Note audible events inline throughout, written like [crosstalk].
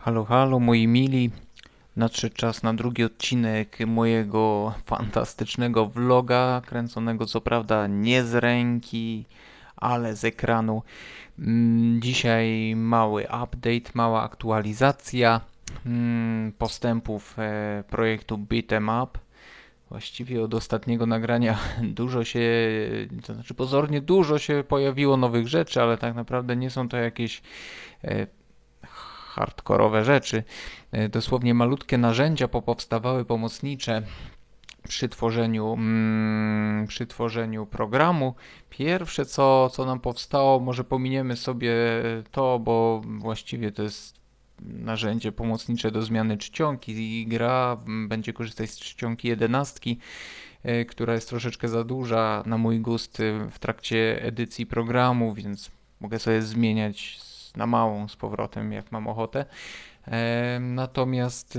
Halo, halo, moi mili. Nadszedł czas na drugi odcinek mojego fantastycznego vloga, kręconego co prawda nie z ręki, ale z ekranu. Mm, Dzisiaj mały update, mała aktualizacja mm, postępów e, projektu Beat'em Up. Właściwie od ostatniego nagrania [laughs] dużo się, to znaczy pozornie dużo się pojawiło nowych rzeczy, ale tak naprawdę nie są to jakieś e, hardkorowe rzeczy. E, Dosłownie malutkie narzędzia popowstawały pomocnicze przy tworzeniu, mm, przy tworzeniu programu. Pierwsze, co, co nam powstało, może pominiemy sobie to, bo właściwie to jest narzędzie pomocnicze do zmiany czcionki i gra będzie korzystać z czcionki 11, e, która jest troszeczkę za duża na mój gust e, w trakcie edycji programu, więc mogę sobie zmieniać na małą z powrotem, jak mam ochotę. Natomiast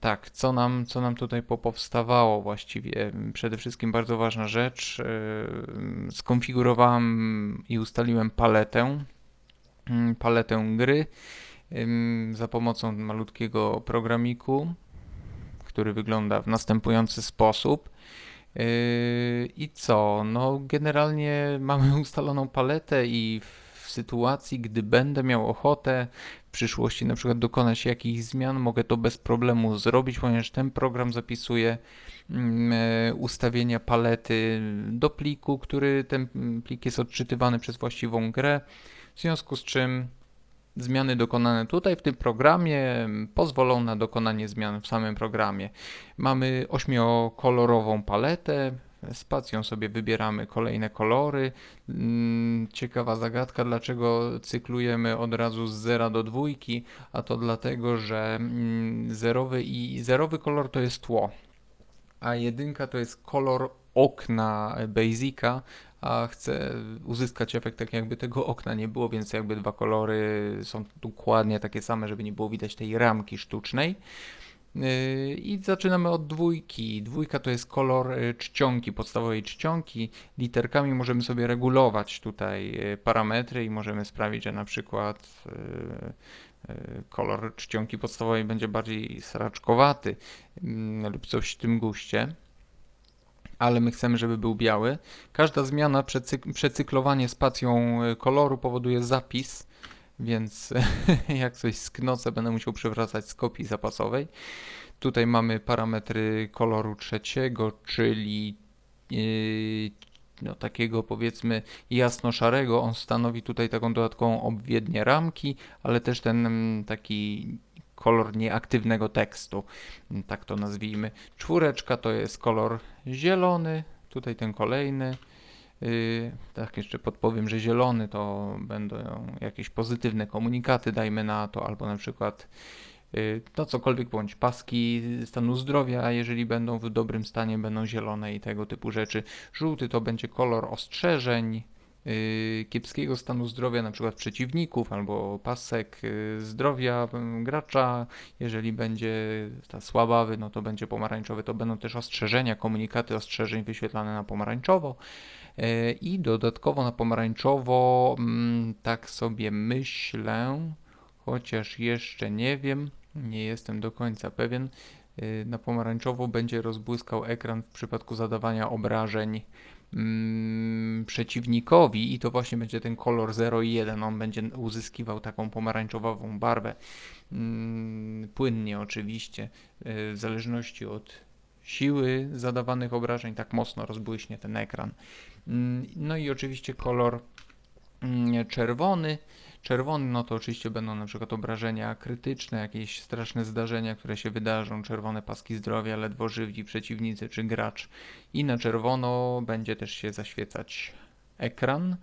tak, co nam, co nam tutaj popowstawało właściwie? Przede wszystkim bardzo ważna rzecz. em, Skonfigurowałem i ustaliłem paletę, mm, paletę gry za pomocą malutkiego programiku, który wygląda w następujący sposób. Yy, I co? No, generalnie mamy ustaloną paletę i w sytuacji, gdy będę miał ochotę w przyszłości na przykład dokonać jakichś zmian, mogę to bez problemu zrobić, ponieważ ten program zapisuje mm, e, ustawienia palety do pliku, który ten plik jest odczytywany przez właściwą grę, w związku z czym zmiany dokonane tutaj w tym programie pozwolą na dokonanie zmian w samym programie. Mamy ośmiokolorową paletę. Spacją sobie wybieramy kolejne kolory. Mm, Ciekawa zagadka, dlaczego cyklujemy od razu z zera do dwójki, a to dlatego, że mm, zerowy i zerowy kolor to jest tło, a jedynka to jest kolor okna Basica, a chcę uzyskać efekt tak jakby tego okna nie było, więc jakby dwa kolory są dokładnie takie same, żeby nie było widać tej ramki sztucznej. Yy, I zaczynamy od dwójki. Dwójka to jest kolor y, czcionki, podstawowej czcionki. Literkami możemy sobie regulować tutaj y, parametry i możemy sprawić, że na przykład y, kolor czcionki podstawowej będzie bardziej sraczkowaty mm, lub coś w tym guście. Ale my chcemy, żeby był biały. Każda zmiana, przecyk- przecyklowanie spacją koloru powoduje zapis, więc [laughs] jak coś sknocę, będę musiał przywracać z kopii zapasowej. Tutaj mamy parametry koloru trzeciego, czyli yy, no, takiego powiedzmy jasno-szarego. On stanowi tutaj taką dodatkową obwiednię ramki, ale też ten mm, taki kolor nieaktywnego tekstu, tak to nazwijmy. Czwóreczka to jest kolor zielony, tutaj ten kolejny. Yy, tak, jeszcze podpowiem, że zielony to będą jakieś pozytywne komunikaty, dajmy na to, albo na przykład yy, no cokolwiek bądź paski stanu zdrowia, jeżeli będą w dobrym stanie, będą zielone i tego typu rzeczy. Żółty to będzie kolor ostrzeżeń, yy, kiepskiego stanu zdrowia, na przykład przeciwników, albo pasek zdrowia yy, gracza. Jeżeli będzie ta słabawy, no to będzie pomarańczowy. To będą też ostrzeżenia, komunikaty ostrzeżeń wyświetlane na pomarańczowo. E, I dodatkowo na pomarańczowo, mm, tak sobie myślę, chociaż jeszcze nie wiem, nie jestem do końca pewien. e, Na pomarańczowo będzie rozbłyskał ekran w przypadku zadawania obrażeń mm, przeciwnikowi i to właśnie będzie ten kolor 0 i 1. On będzie uzyskiwał taką pomarańczową barwę. Mm, Płynnie oczywiście, e, w zależności od siły zadawanych obrażeń, tak mocno rozbłyśnie ten ekran. Mm, No i oczywiście kolor mm, czerwony. Czerwony, no to oczywiście będą na przykład obrażenia krytyczne, jakieś straszne zdarzenia, które się wydarzą, czerwone paski zdrowia, ledwo żywni przeciwnicy czy gracz. I na czerwono będzie też się zaświecać ekran,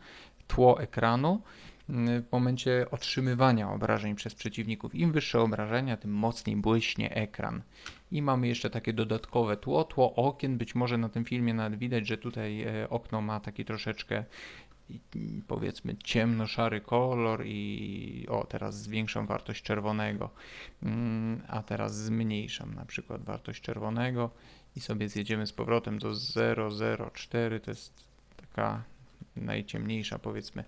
tło ekranu w momencie otrzymywania obrażeń przez przeciwników. Im wyższe obrażenia, tym mocniej błyśnie ekran. I mamy jeszcze takie dodatkowe tło, tło okien. Być może na tym filmie nawet widać, że tutaj e, okno ma taki troszeczkę powiedzmy ciemno-szary kolor i o teraz zwiększam wartość czerwonego, Mm, a teraz zmniejszam na przykład wartość czerwonego i sobie zjedziemy z powrotem do 004, to jest taka najciemniejsza powiedzmy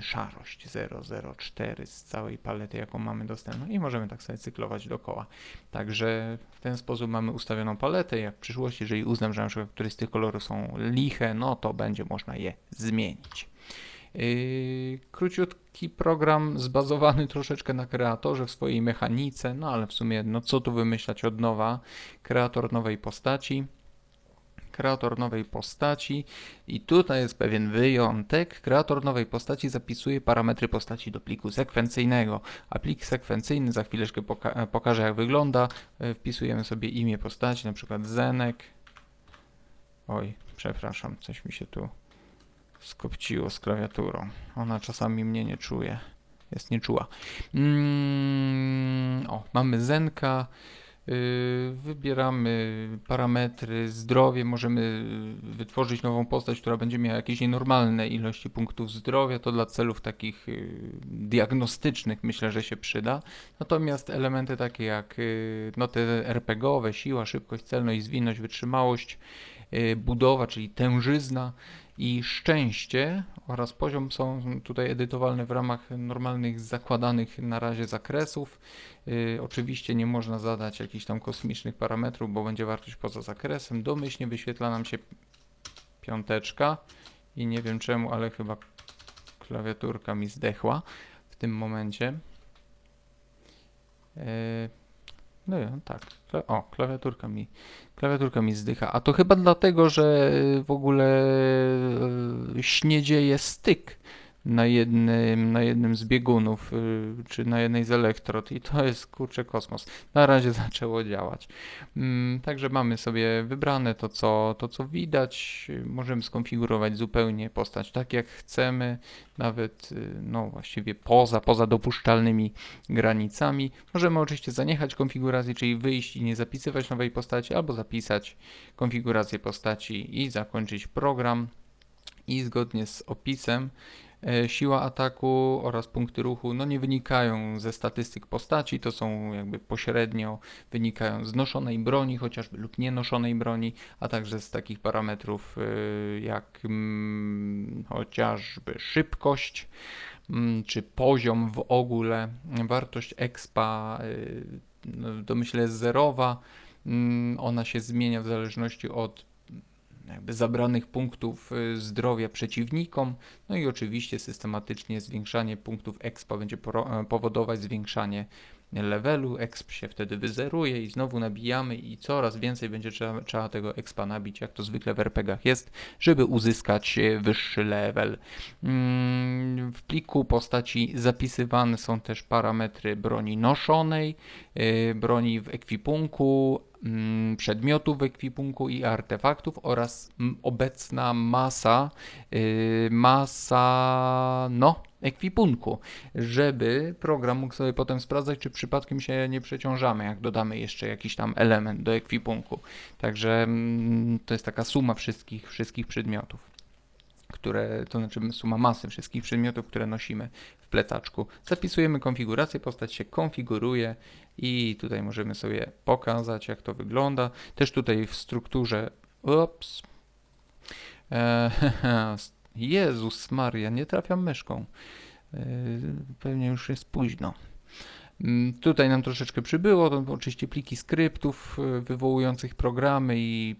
szarość 004 z całej palety, jaką mamy dostępną i możemy tak sobie cyklować dookoła. Także w ten sposób mamy ustawioną paletę. Jak w przyszłości, jeżeli uznam, że na przykład któreś z tych kolorów są liche, no to będzie można je zmienić. Yy, króciutki program zbazowany troszeczkę na kreatorze w swojej mechanice, no ale w sumie no co tu wymyślać od nowa? Kreator nowej postaci kreator nowej postaci i tutaj jest pewien wyjątek. Kreator nowej postaci zapisuje parametry postaci do pliku sekwencyjnego, a plik sekwencyjny za chwileczkę poka pokażę jak wygląda. E, wpisujemy sobie imię postaci, na przykład Zenek. Oj, przepraszam, coś mi się tu skopciło z klawiaturą. Ona czasami mnie nie czuje. Jest nieczuła. Mm, o, mamy Zenka. Yy, wybieramy parametry zdrowie, możemy wytworzyć nową postać, która będzie miała jakieś nienormalne ilości punktów zdrowia. To dla celów takich yy, diagnostycznych myślę, że się przyda. Natomiast elementy takie jak yy, no te RPGowe, siła, szybkość, celność, zwinność, wytrzymałość, budowa, czyli tężyzna i szczęście oraz poziom są tutaj edytowalne w ramach normalnych zakładanych na razie zakresów. Yy, oczywiście nie można zadać jakichś tam kosmicznych parametrów, bo będzie wartość poza zakresem. Domyślnie wyświetla nam się piąteczka i nie wiem czemu, ale chyba klawiaturka mi zdechła w tym momencie. Yy, no tak. O, klawiaturka mi, klawiaturka mi zdycha. A to chyba dlatego, że w ogóle e, śniedzieje styk na jednym, na jednym z biegunów, y, czy na jednej z elektrod i to jest kurczę kosmos. Na razie [laughs] zaczęło działać. Mm, także mamy sobie wybrane to co, to, co widać. Możemy skonfigurować zupełnie postać tak, jak chcemy, nawet y, no właściwie poza, poza dopuszczalnymi granicami. Możemy oczywiście zaniechać konfiguracji, czyli wyjść i nie zapisywać nowej postaci, albo zapisać konfigurację postaci i zakończyć program. I zgodnie z opisem siła ataku oraz punkty ruchu no nie wynikają ze statystyk postaci, to są jakby pośrednio wynikają z noszonej broni chociażby lub nienoszonej broni, a także z takich parametrów e, jak mm, chociażby szybkość mm, czy poziom w ogóle, wartość expa e, no, domyślę jest zerowa, mm, ona się zmienia w zależności od jakby zabranych punktów y, zdrowia przeciwnikom, no i oczywiście systematycznie zwiększanie punktów expa będzie e, powodować zwiększanie levelu, exp się wtedy wyzeruje i znowu nabijamy i coraz więcej będzie trzeba, trzeba tego expa nabić, jak to zwykle w RPGach jest, żeby uzyskać e, wyższy level. Mm, w pliku postaci zapisywane są też parametry broni noszonej, e, broni w ekwipunku, przedmiotów w ekwipunku i artefaktów oraz obecna masa, y, masa, no, ekwipunku, żeby program mógł sobie potem sprawdzać, czy przypadkiem się nie przeciążamy, jak dodamy jeszcze jakiś tam element do ekwipunku. Także mm, to jest taka suma wszystkich, wszystkich przedmiotów które, to znaczy suma masy wszystkich przedmiotów, które nosimy w plecaczku. Zapisujemy konfigurację, postać się konfiguruje i tutaj możemy sobie pokazać, jak to wygląda. Też tutaj w strukturze, ups, e, [laughs] Jezus Maria, nie trafiam myszką. E, pewnie już jest późno. Mm, tutaj nam troszeczkę przybyło, to oczywiście pliki skryptów e, wywołujących programy i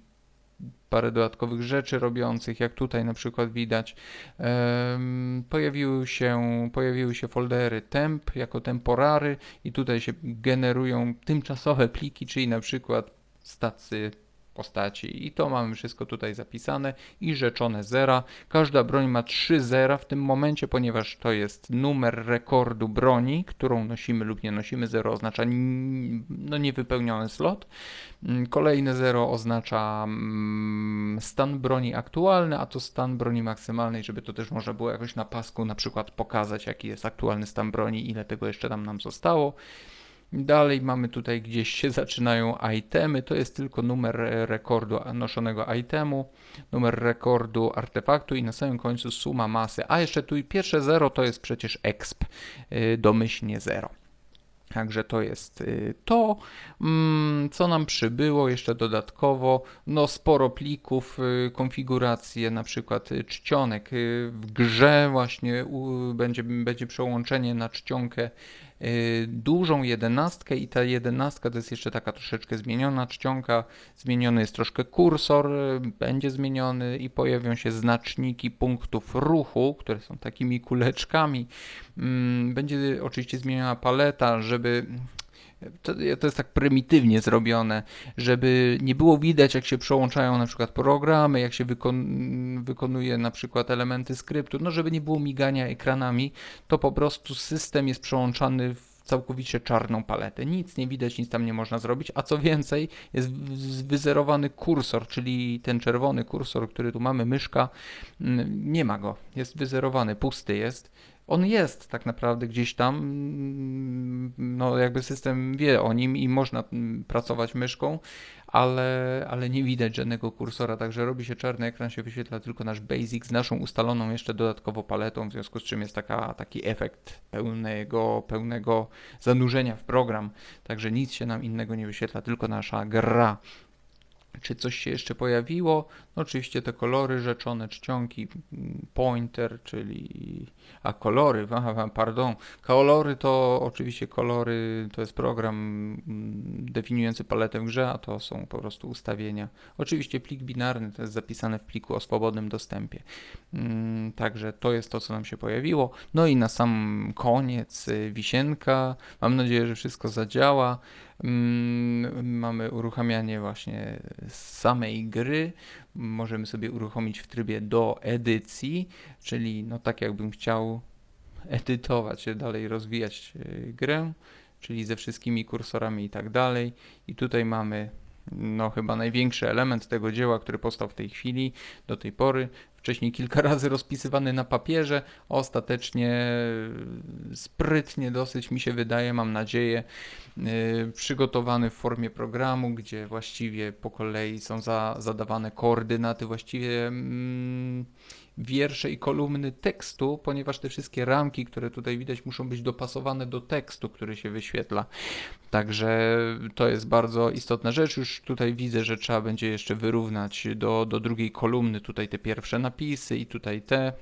parę dodatkowych rzeczy robiących, jak tutaj na przykład widać. Pojawiły się, pojawiły się foldery temp jako temporary i tutaj się generują tymczasowe pliki, czyli na przykład stacje postaci. I to mamy wszystko tutaj zapisane i rzeczone zera. Każda broń ma 3 zera w tym momencie, ponieważ to jest numer rekordu broni, którą nosimy lub nie nosimy. Zero oznacza no, niewypełniony slot. Mm, kolejne zero oznacza mm, stan broni aktualny, a to stan broni maksymalnej, żeby to też można było jakoś na pasku na przykład pokazać, jaki jest aktualny stan broni, ile tego jeszcze tam nam zostało. Dalej mamy tutaj gdzieś się [laughs] zaczynają itemy, to jest tylko numer rekordu noszonego itemu, numer rekordu artefaktu i na samym końcu suma masy. A jeszcze tu pierwsze 0 to jest przecież exp, y, domyślnie 0. Także to jest y, to. Mm, Co nam przybyło jeszcze dodatkowo? No sporo plików, konfiguracje, na przykład czcionek. W grze właśnie będzie, będzie przełączenie na czcionkę dużą jedenastkę i ta jedenastka to jest jeszcze taka troszeczkę zmieniona czcionka. Zmieniony jest troszkę kursor, y, będzie zmieniony i pojawią się znaczniki punktów ruchu, które są takimi kuleczkami. Mm, Będzie oczywiście zmieniona paleta, żeby. To, to jest tak prymitywnie zrobione, żeby nie było widać, jak się przełączają na przykład programy, jak się wykon, wykonuje na przykład elementy skryptu, no żeby nie było migania ekranami, to po prostu system jest przełączany w całkowicie czarną paletę. Nic nie widać, nic tam nie można zrobić, a co więcej, jest wyzerowany kursor, czyli ten czerwony kursor, który tu mamy, myszka, mm, nie ma go, jest wyzerowany, pusty jest. On jest tak naprawdę gdzieś tam, no jakby system wie o nim i można mm, pracować myszką, ale, ale nie widać żadnego kursora, także robi się czarny ekran, się wyświetla tylko nasz basic z naszą ustaloną jeszcze dodatkowo paletą, w związku z czym jest taka, taki efekt pełnego, pełnego zanurzenia w program, także nic się nam innego nie wyświetla, tylko nasza gra. Czy coś się jeszcze pojawiło? Oczywiście te kolory rzeczone, czcionki, pointer, czyli... A kolory, aha, pardon. Kolory to oczywiście kolory, to jest program mm, definiujący paletę w grze, a to są po prostu ustawienia. Oczywiście plik binarny to jest zapisane w pliku o swobodnym dostępie. Mm, Także to jest to, co nam się pojawiło. No i na sam koniec y, wisienka. Mam nadzieję, że wszystko zadziała. Mm, Mamy uruchamianie właśnie samej gry. Możemy sobie uruchomić w trybie do edycji, czyli no tak jakbym chciał edytować, dalej rozwijać y, grę, czyli ze wszystkimi kursorami i tak dalej. I tutaj mamy no chyba największy element tego dzieła, który powstał w tej chwili, do tej pory. Wcześniej kilka [laughs] razy rozpisywany na papierze, ostatecznie y, sprytnie dosyć mi się wydaje, mam nadzieję, y, przygotowany w formie programu, gdzie właściwie po kolei są za, zadawane koordynaty, właściwie mm, wiersze i kolumny tekstu, ponieważ te wszystkie ramki, które tutaj widać, muszą być dopasowane do tekstu, który się wyświetla. Także to jest bardzo istotna rzecz. Już tutaj widzę, że trzeba będzie jeszcze wyrównać do, do drugiej kolumny tutaj te pierwsze napisy i tutaj te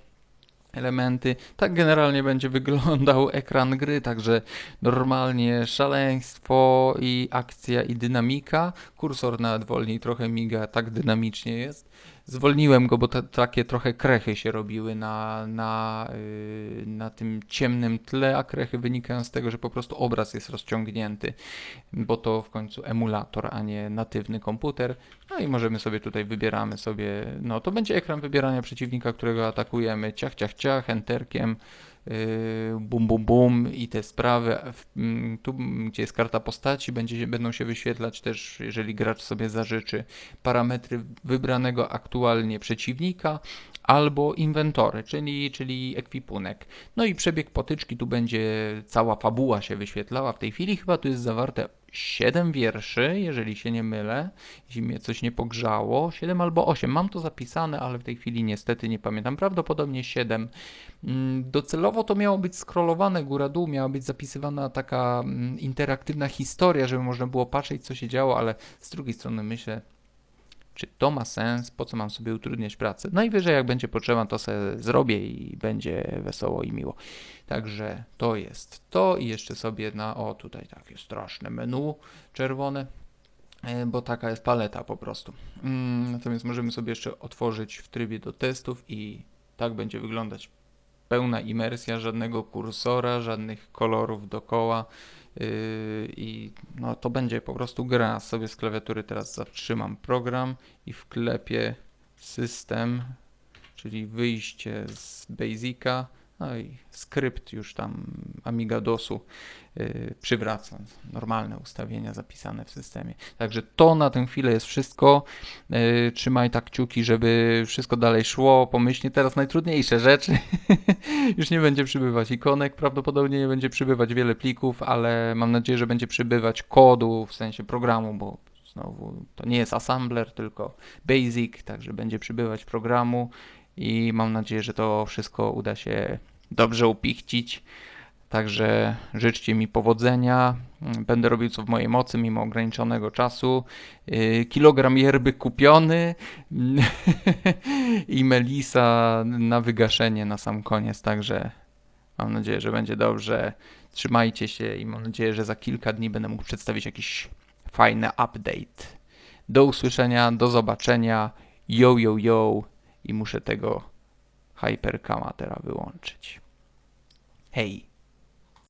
elementy. Tak generalnie będzie wyglądał [laughs] ekran gry, także normalnie szaleństwo i akcja i dynamika. Kursor nawet wolniej trochę miga, tak dynamicznie jest. Zwolniłem go, bo takie trochę krechy się robiły na, na, yy, na tym ciemnym tle, a krechy wynikają z tego, że po prostu obraz jest rozciągnięty, bo to w końcu emulator, a nie natywny komputer. No i możemy sobie tutaj wybieramy sobie, no to będzie ekran wybierania przeciwnika, którego atakujemy ciach, ciach, ciach, enterkiem, bum, bum, bum i te sprawy. Mm, Tu, mm, gdzie jest karta postaci, będzie, będą się wyświetlać też, jeżeli gracz sobie zażyczy, parametry wybranego aktualnie przeciwnika albo inwentory, czyli, czyli ekwipunek. No i przebieg potyczki, tu będzie cała fabuła się wyświetlała. W tej chwili chyba tu jest zawarte 7 wierszy, jeżeli się nie mylę, jeśli mnie coś nie pogrzało. 7 albo 8, mam to zapisane, ale w tej chwili niestety nie pamiętam. Prawdopodobnie 7. Mm, Docelowo to miało być scrollowane góra-dół, miała być zapisywana taka mm, interaktywna historia, żeby można było patrzeć, co się działo, ale z drugiej strony myślę, czy to ma sens, po co mam sobie utrudniać pracę. Najwyżej jak będzie potrzeba, to sobie zrobię i będzie wesoło i miło. Także to jest to i jeszcze sobie na, o tutaj takie straszne menu czerwone, e, bo taka jest paleta po prostu. Mm, Natomiast możemy sobie jeszcze otworzyć w trybie do testów i tak będzie wyglądać pełna imersja, żadnego kursora, żadnych kolorów dookoła yy, i no to będzie po prostu gra. Sobie z klawiatury teraz zatrzymam program i wklepię system, czyli wyjście z Basica, no i skrypt już tam Amiga DOSu yy, przywraca normalne ustawienia zapisane w systemie. Także to na tę chwilę jest wszystko. Yy, trzymaj tak kciuki, żeby wszystko dalej szło pomyślnie. Teraz najtrudniejsze rzeczy. [laughs] Już nie będzie przybywać ikonek, prawdopodobnie nie będzie przybywać wiele plików, ale mam nadzieję, że będzie przybywać kodu, w sensie programu, bo znowu to nie jest assembler, tylko basic, także będzie przybywać programu i mam nadzieję, że to wszystko uda się dobrze upichcić. Także życzcie mi powodzenia. Będę robił co w mojej mocy, mimo ograniczonego czasu. Yy, Kilogram yerby kupiony [laughs] i Melisa na wygaszenie na sam koniec. Także mam nadzieję, że będzie dobrze. Trzymajcie się i mam nadzieję, że za kilka dni będę mógł przedstawić jakiś fajny update. Do usłyszenia, do zobaczenia. Yo, yo, yo. I muszę tego Hypercama teraz wyłączyć. Hej.